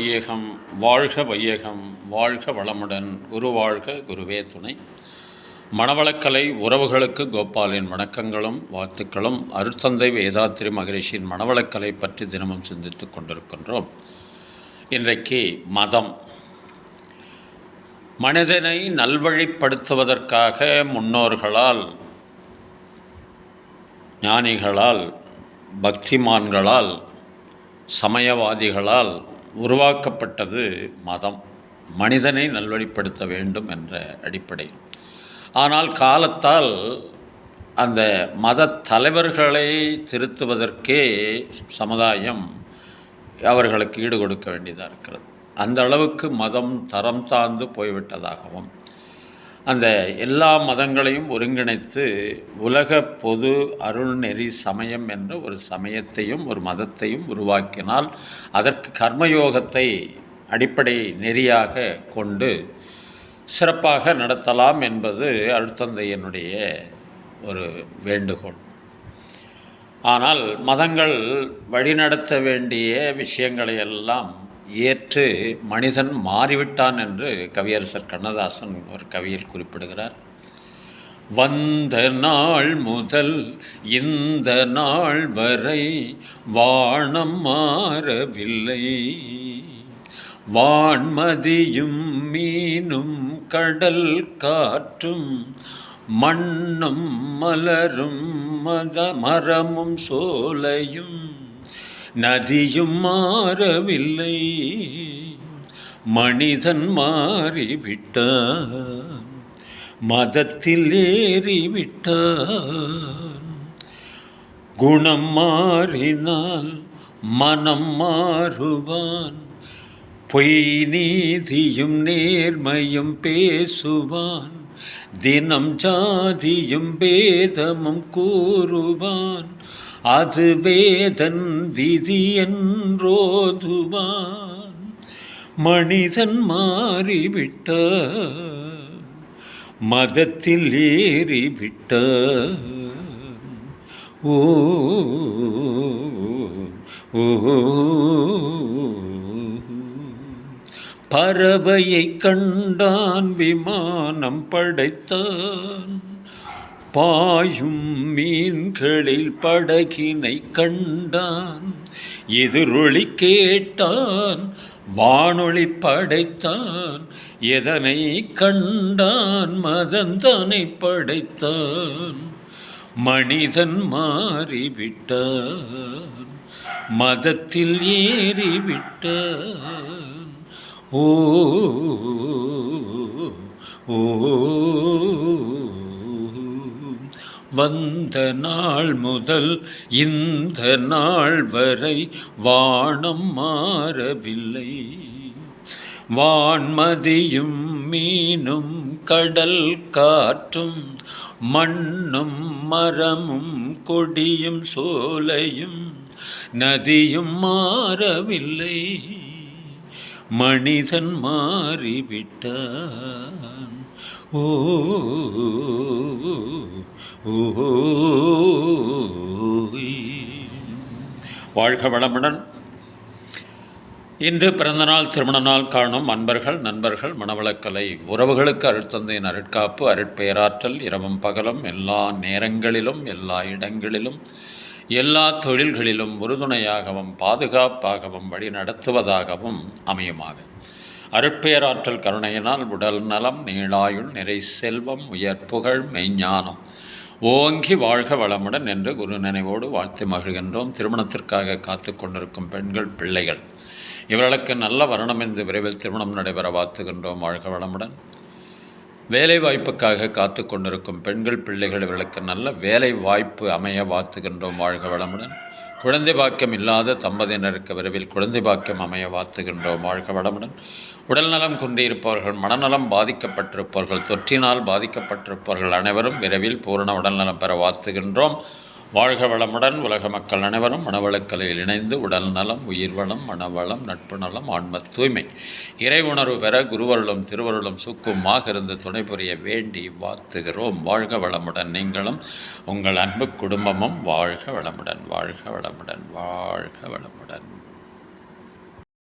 வையகம் வாழ்க வையகம் வாழ்க வளமுடன் குருவாழ்க குருவே துணை. மணவளக்கலை உறவுகளுக்கு கோபாலின் வணக்கங்களும் வாழ்த்துக்களும் அருட்தந்தை வேதாத்திரி மகரிஷியின் மணவளக்கலை பற்றி தினமும் சிந்தித்துக் கொண்டிருக்கின்றோம். இன்றைக்கு மதம். மனிதனை நல்வழிப்படுத்துவதற்காக முன்னோர்களால் ஞானிகளால் பக்திமான்களால் சமயவாதிகளால் உருவாக்கப்பட்டது மதம். மனிதனை நல்வழிப்படுத்த வேண்டும் என்ற அடிப்படையில். ஆனால் காலத்தால் அந்த மத தலைவர்களை திருத்துவதற்கே சமுதாயம் அவர்களுக்கு ஈடு கொடுக்க வேண்டியதாக இருக்கிறது. அந்த அளவுக்கு மதம் தரம் தாழ்ந்து போய்விட்டதாகவும் அந்த எல்லா மதங்களையும் ஒருங்கிணைத்து உலக பொது அருள்நெறி சமயம் என்ற ஒரு சமயத்தையும் ஒரு மதத்தையும் உருவாக்கினால் அதற்கு கர்மயோகத்தை அடிப்படை நெறியாக கொண்டு சிறப்பாக நடத்தலாம் என்பது அருட்தந்தையனுடைய ஒரு வேண்டுகோள். ஆனால் மதங்கள் வழிநடத்த வேண்டிய விஷயங்களை எல்லாம் ஏற்று மனிதன் மாறிவிட்டான் என்று கவியரசர் கண்ணதாசன் ஒரு கவியில் குறிப்பிடுகிறார். வந்த நாள் முதல் இந்த நாள் வரை வானம் மாறவில்லை. வான்மதியும் மீனும் கடல் காற்றும் மண்ணும் மலரும் மத மரமும் சோலையும் நதியும் மாறவில்லை. மனிதன் மாறிவிட்டான். மதத்தில் ஏறிவிட்டான். குணம் மாறினால் மனம் மாறுவான். பொய் நீதியும் நேர்மையும் பேசுவான். தினம் ஜாதியும் பேதமும் கூறுவான். அது வேதன் விதி என்றோதுவான் மனிதன் மாறிவிட்ட மதத்தில் ஏறிவிட்ட ஓ ஓ பறவையை கண்டான் விமானம் படைத்தான். பாயும் மீன்களில் படகினை கண்டான். எதிரொலி கேட்டான் வானொலி படைத்தான். எதனை கண்டான் மதந்தனை படைத்தான். மனிதன் மாறிவிட்டான் மதத்தில் ஏறிவிட்டான். ஓ ஓ. வந்த நாள் முதல் இந்த நாள் வரை வானம் மாறவில்லை. வான்மதியும் மீனும் கடல் காற்றும் மண்ணும் மரமும் கொடியும் சோலையும் நதியும் மாறவில்லை. மனிதன் மாறிவிட்டான். ஓ வாழ்க வளமுடன். இன்று பிறந்தநாள் திருமண நாள் காணும் அன்பர்கள் நண்பர்கள் மணவளக்கலை உறவுகளுக்கு அருட்தந்தையின் அருட்காப்பு அருட்பெயராற்றல் இரவும் பகலும் எல்லா நேரங்களிலும் எல்லா இடங்களிலும் எல்லா தொழில்களிலும் உறுதுணையாகவும் பாதுகாப்பாகவும் வழி நடத்துவதாகவும் அமையுமாக. அருட்பேராற்றல் கருணையினால் உடல் நலம் நீளாயுள் நிறை செல்வம் உயர் புகழ் மெய்ஞானம் ஓங்கி வாழ்க வளமுடன் என்று குரு நினைவோடு வாழ்த்து மகிழ்கின்றோம். திருமணத்திற்காக காத்து கொண்டிருக்கும் பெண்கள் பிள்ளைகள். இவர்களுக்கு நல்ல வருணம் என்று விரைவில் திருமணம் நடைபெற வாழ்த்துகின்றோம். வாழ்க வளமுடன். வேலை வாய்ப்புக்காக காத்து கொண்டிருக்கும் பெண்கள் பிள்ளைகள் இவர்களுக்கு நல்ல வேலை வாய்ப்பு அமைய வாழ்த்துகின்றோம். வாழ்க வளமுடன். குழந்தை பாக்கியம் இல்லாத தம்பதியினருக்கு விரைவில் குழந்தை பாக்கியம் அமைய வாழ்த்துகின்றோம். வாழ்க வளமுடன். உடல்நலம் குன்றியிருப்பவர்கள் மனநலம் பாதிக்கப்பட்டிருப்பவர்கள் தொற்றினால் பாதிக்கப்பட்டிருப்பவர்கள் அனைவரும் விரைவில் பூரண உடல்நலம் பெற வாழ்த்துகின்றோம். வாழ்க வளமுடன் உலக மக்கள் அனைவரும் மனவளக்கலையில் இணைந்து உடல் நலம் உயிர்வளம் மனவளம் நட்பு நலம் ஆன்ம தூய்மை. இறை உணர்வு பெற குருவருளும் திருவருளும் சுக்குமாக இருந்து துணை புரிய வேண்டி வாழ்த்துகிறோம். வாழ்க வளமுடன் நீங்களும் உங்கள் அன்பு குடும்பமும் வாழ்க வளமுடன் வாழ்க வளமுடன் வாழ்க வளமுடன்.